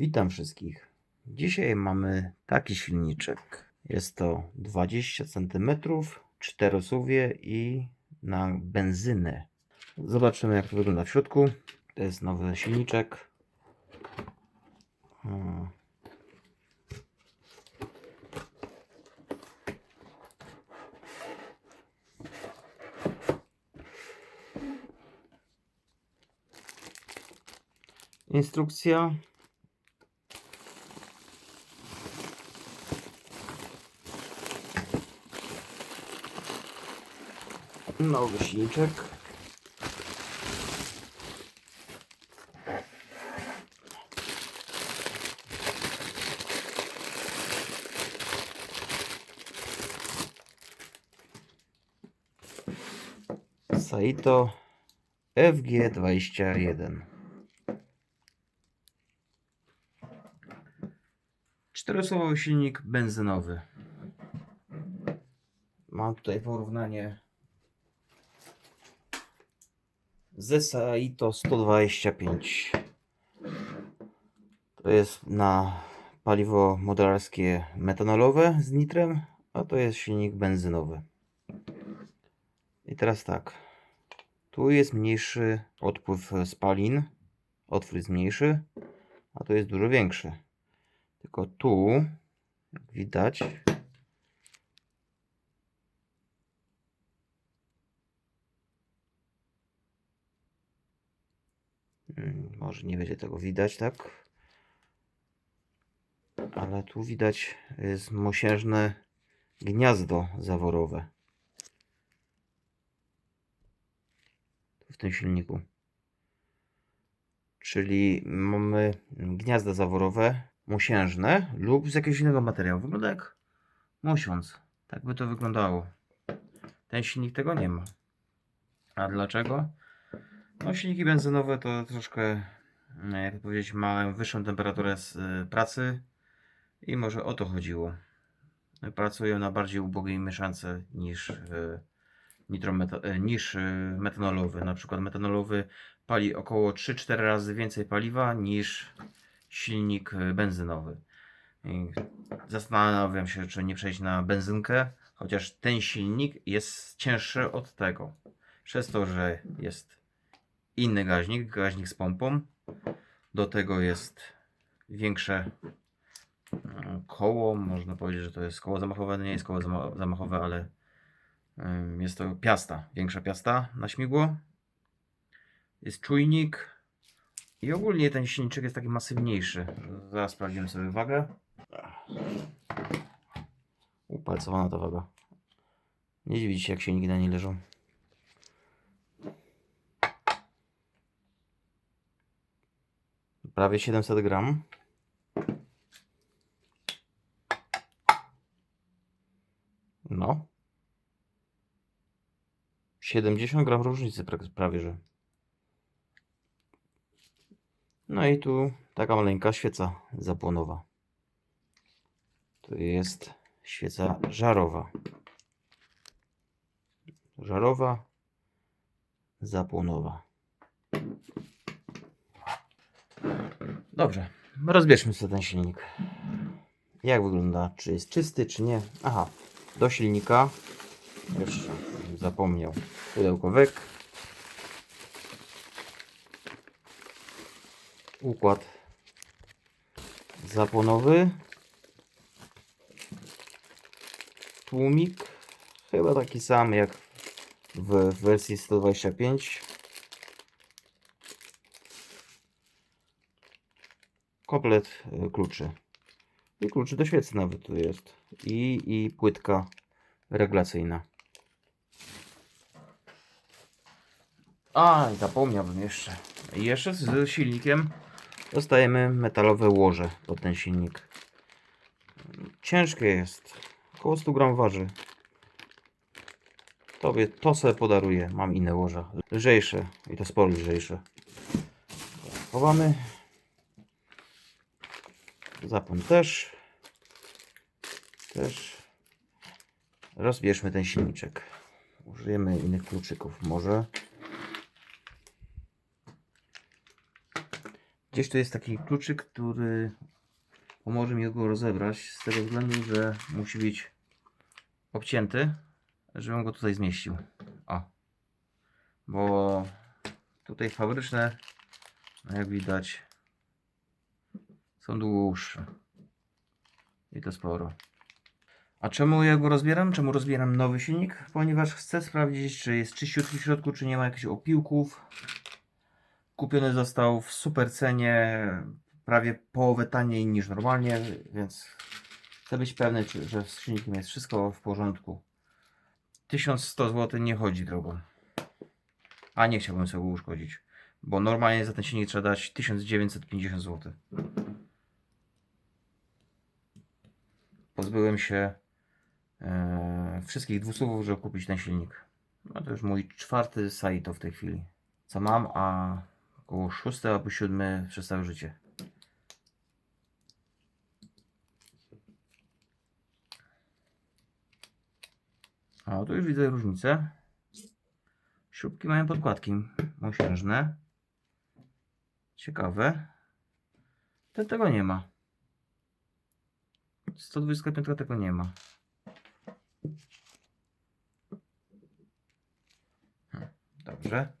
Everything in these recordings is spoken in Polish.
Witam wszystkich. Dzisiaj mamy taki silniczek. Jest to 20 cm, 4 suwie i na benzynę. Zobaczymy jak to wygląda w środku. To jest nowy silniczek. Instrukcja. Nowy silniczek. Saito FG21. Czterosłowowy silnik benzynowy. Mam tutaj porównanie ze Saito 125. To jest na paliwo modelarskie metanolowe z nitrem, a to jest silnik benzynowy. I teraz tak. Tu jest mniejszy odpływ spalin. Otwór jest mniejszy, a tu jest dużo większy. Tylko tu, jak widać, może nie będzie tego widać, tak? Ale tu widać mosiężne gniazdo zaworowe. W tym silniku. Czyli mamy gniazda zaworowe mosiężne lub z jakiegoś innego materiału. Wygląda jak mosiąc. Tak by to wyglądało. Ten silnik tego nie ma. A dlaczego? No silniki benzynowe to troszkę, no, jak powiedzieć, mają wyższą temperaturę z y, pracy i może o to chodziło. Pracują na bardziej ubogiej mieszance niż y, niż metanolowy. Na przykład metanolowy pali około 3-4 razy więcej paliwa niż silnik benzynowy. I zastanawiam się, czy nie przejść na benzynkę, chociaż ten silnik jest cięższy od tego. Przez to, że jest inny gaźnik, gaźnik z pompą. Do tego jest większe mm, koło. Można powiedzieć, że to jest koło zamachowe. Nie jest koło zama- zamachowe, ale jest to piasta, większa piasta na śmigło. Jest czujnik. I ogólnie ten silniczek jest taki masywniejszy. Zaraz sprawdzimy sobie wagę. Upalcowana ta waga. Nie dziwić się, jak silniki na niej leżą. Prawie 700 gram. No. 70 gram różnicy pra- prawie, że. No i tu taka maleńka świeca zapłonowa. To jest świeca żarowa. Żarowa, zapłonowa. Dobrze, rozbierzmy sobie ten silnik. Jak wygląda? Czy jest czysty, czy nie? Aha, do silnika jeszcze zapomniał pudełkowek. Układ zapłonowy. Tłumik. Chyba taki sam jak w wersji 125. komplet y, kluczy. I kluczy do świecy nawet tu jest. I, i płytka regulacyjna. A, zapomniałbym jeszcze. Jeszcze z silnikiem dostajemy metalowe łoże pod ten silnik. Ciężkie jest. Około 100 gram waży. Tobie to sobie podaruję. Mam inne łoża. Lżejsze. I to sporo lżejsze. Chowamy. Zapłon też. Też. Rozbierzmy ten silniczek. Użyjemy innych kluczyków może. Gdzieś tu jest taki kluczyk, który pomoże mi go rozebrać, z tego względu, że musi być obcięty, żebym go tutaj zmieścił. O. Bo tutaj fabryczne, no jak widać, są dłuższe. I to sporo. A czemu ja go rozbieram? Czemu rozbieram nowy silnik? Ponieważ chcę sprawdzić, czy jest czyściutki w środku, czy nie ma jakichś opiłków. Kupiony został w super cenie, prawie połowę taniej niż normalnie, więc chcę być pewny, czy, że z silnikiem jest wszystko w porządku. 1100 zł nie chodzi drogą. A nie chciałbym sobie uszkodzić, bo normalnie za ten silnik trzeba dać 1950 zł. Pozbyłem się e, wszystkich dwusuwów, żeby kupić ten silnik. No to już mój czwarty Saito w tej chwili. Co mam, a około szósty albo siódmy przez całe życie. O, tu już widzę różnicę. Śrubki mają podkładki mosiężne. Ciekawe. Ten tego nie ma. 125 tego nie ma. Hmm, Dobrze.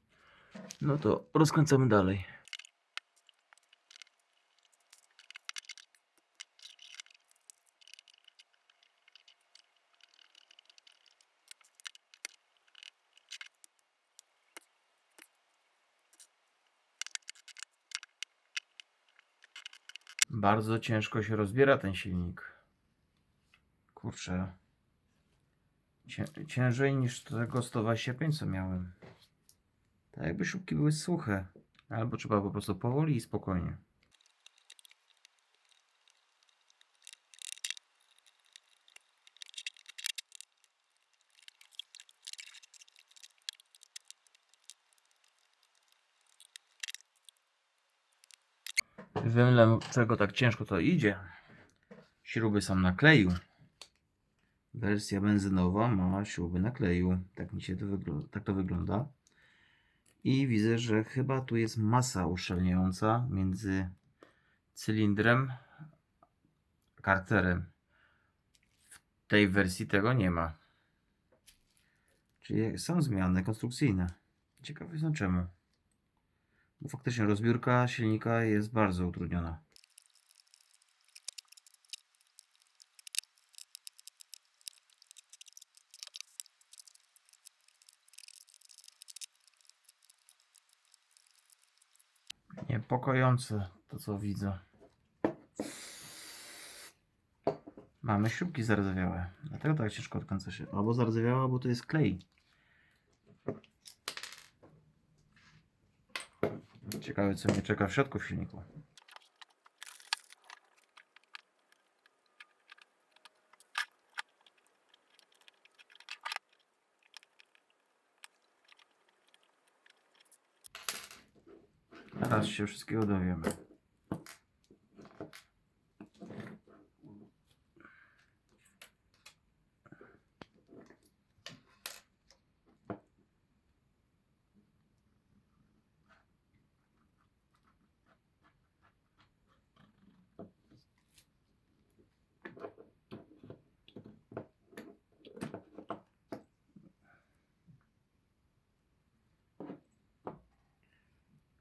No to rozkręcamy dalej. Bardzo ciężko się rozbiera ten silnik. Kurczę. Cię, ciężej niż tego 125 co miałem. Tak jakby śrubki były suche. Albo trzeba po prostu powoli i spokojnie. Wiem, dlaczego tak ciężko to idzie. Śruby są na kleju. Wersja benzynowa ma śruby na kleju. Tak mi się to wygląda. Tak to wygląda. I widzę, że chyba tu jest masa uszczelniająca między cylindrem a karterem. W tej wersji tego nie ma. Czyli są zmiany konstrukcyjne. Ciekawe jestem czemu. Bo faktycznie rozbiórka silnika jest bardzo utrudniona. Niepokojące to co widzę. Mamy śrubki zardzewiałe. Dlatego tak ciężko odkręca się. Albo zardzewiałe, albo to jest klej. Ciekawe co mnie czeka w środku w silniku. Teraz się wszystkiego dowiemy.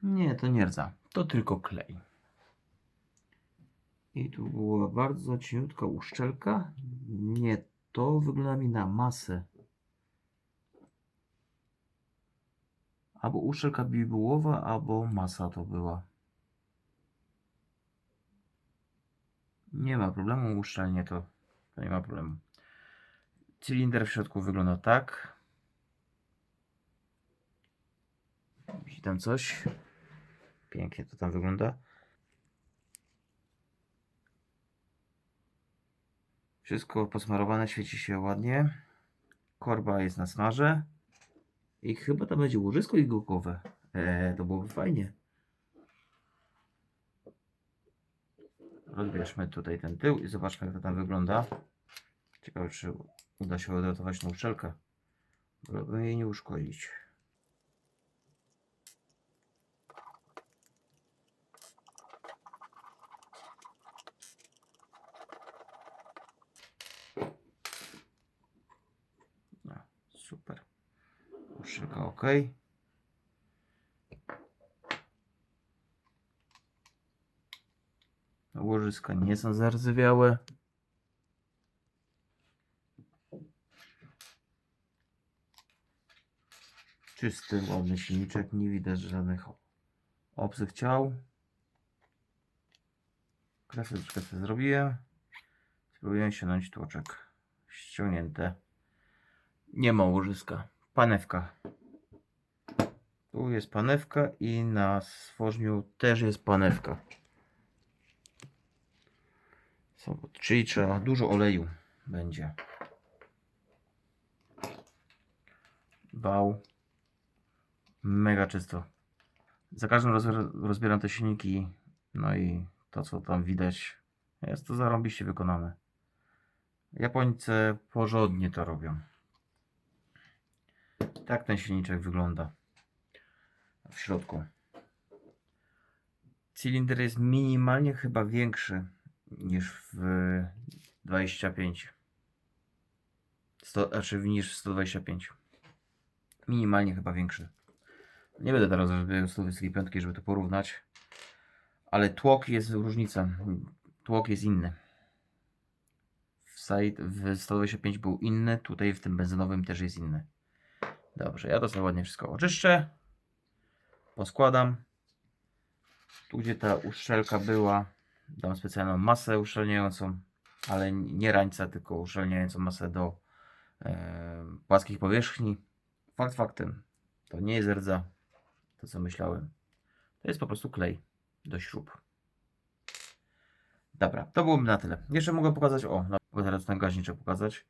Nie, to nie rdza. To tylko klej. I tu była bardzo cieniutka uszczelka. Nie, to wygląda mi na masę. Albo uszczelka bibułowa, albo masa to była. Nie ma problemu, uszczelnie to, to nie ma problemu. Cylinder w środku wygląda tak. Widzi tam coś. Pięknie to tam wygląda. Wszystko posmarowane, świeci się ładnie. Korba jest na smarze. I chyba to będzie łożysko igłkowe. Eee, to byłoby fajnie. Rozbierzmy tutaj ten tył i zobaczmy jak to tam wygląda. Ciekawe czy uda się odratować tą uszczelkę. Żeby jej nie uszkodzić. Uszczelka ok. Łożyska nie są zardzewiałe. Czysty, ładny silniczek, nie widać żadnych obcych ciał. Kreseczkę sobie zrobiłem. Spróbuję ściągnąć tłoczek. Ściągnięte. Nie ma łożyska. Panewka. Tu jest panewka i na stworzniu też jest panewka. Czyli trzeba dużo oleju będzie. Wał. Mega czysto. Za każdym razem rozbieram te silniki. No i to co tam widać jest to zarąbiście wykonane. Japońcy porządnie to robią. Tak ten silniczek wygląda w środku. Cylinder jest minimalnie chyba większy niż w 25. 100, znaczy niż w 125. Minimalnie chyba większy. Nie będę teraz rozbierał 125, żeby to porównać. Ale tłok jest różnica. Tłok jest inny. W, w 125 był inny, tutaj w tym benzynowym też jest inny. Dobrze, ja to sobie ładnie wszystko oczyszczę. Poskładam. Tu gdzie ta uszczelka była, dam specjalną masę uszczelniającą, ale nie rańca, tylko uszczelniającą masę do e, płaskich powierzchni. Fakt faktem, to nie jest rdza, to co myślałem. To jest po prostu klej do śrub. Dobra, to byłoby na tyle. Jeszcze mogę pokazać, o, na- bo teraz ten gaźnik trzeba pokazać.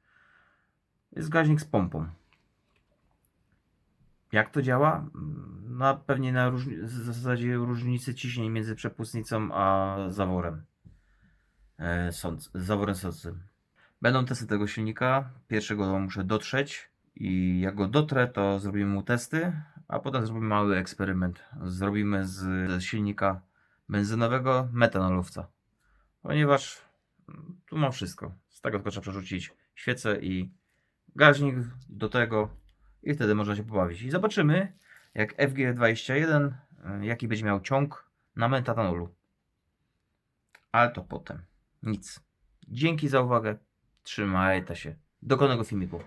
Jest gaźnik z pompą. Jak to działa? Mm, Na, pewnie na w zasadzie różnicy ciśnień między przepustnicą a zaworem. E, sąc, zaworem sącym. Będą testy tego silnika. Pierwszego muszę dotrzeć i jak go dotrę, to zrobimy mu testy, a potem zrobimy mały eksperyment. Zrobimy z, z silnika benzynowego metanolowca. Ponieważ mm, tu mam wszystko. Z tego tylko trzeba przerzucić świecę i gaźnik do tego i wtedy można się pobawić. I zobaczymy, jak FG21, y, jaki będzie miał ciąg na metanolu. Ale to potem. Nic. Dzięki za uwagę. Trzymajcie się. Do kolejnego filmiku.